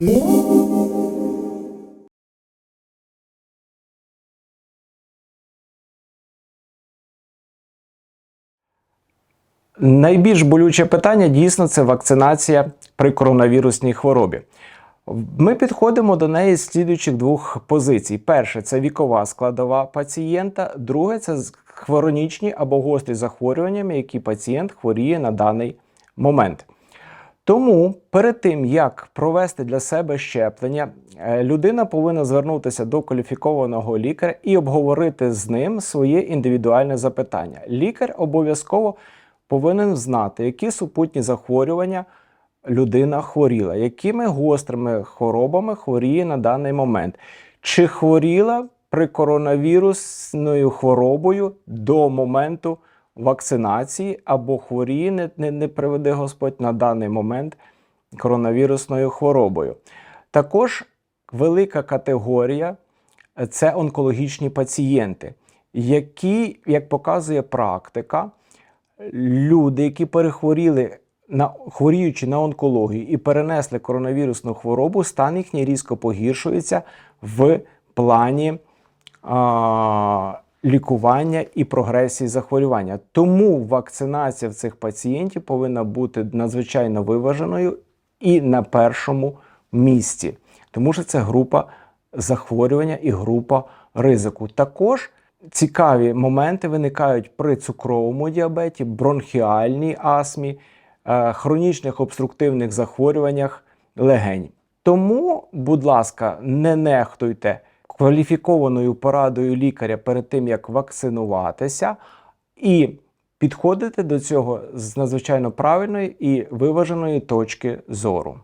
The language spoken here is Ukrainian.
Найбільш болюче питання дійсно це вакцинація при коронавірусній хворобі. Ми підходимо до неї з слідуючих двох позицій: перше це вікова складова пацієнта, друге це хронічні або гострі захворювання, які пацієнт хворіє на даний момент. Тому перед тим як провести для себе щеплення, е, людина повинна звернутися до кваліфікованого лікаря і обговорити з ним своє індивідуальне запитання. Лікар обов'язково повинен знати, які супутні захворювання людина хворіла, якими гострими хворобами хворіє на даний момент. Чи хворіла при коронавірусною хворобою до моменту вакцинації, або хворіє, не, не, не приведе Господь на даний момент коронавірусною хворобою. Також велика категорія це онкологічні пацієнти, які, як показує практика, люди, які перехворіли на хворіючи на онкологію і перенесли коронавірусну хворобу, стан їхній різко погіршується в плані а, лікування і прогресії захворювання. Тому вакцинація в цих пацієнтів повинна бути надзвичайно виваженою і на першому місці, тому що це група захворювання і група ризику. Також цікаві моменти виникають при цукровому діабеті, бронхіальній астмі, е, хронічних обструктивних захворюваннях легень. Тому, будь ласка, не нехтуйте кваліфікованою порадою лікаря перед тим, як вакцинуватися, і підходити до цього з надзвичайно правильної і виваженої точки зору.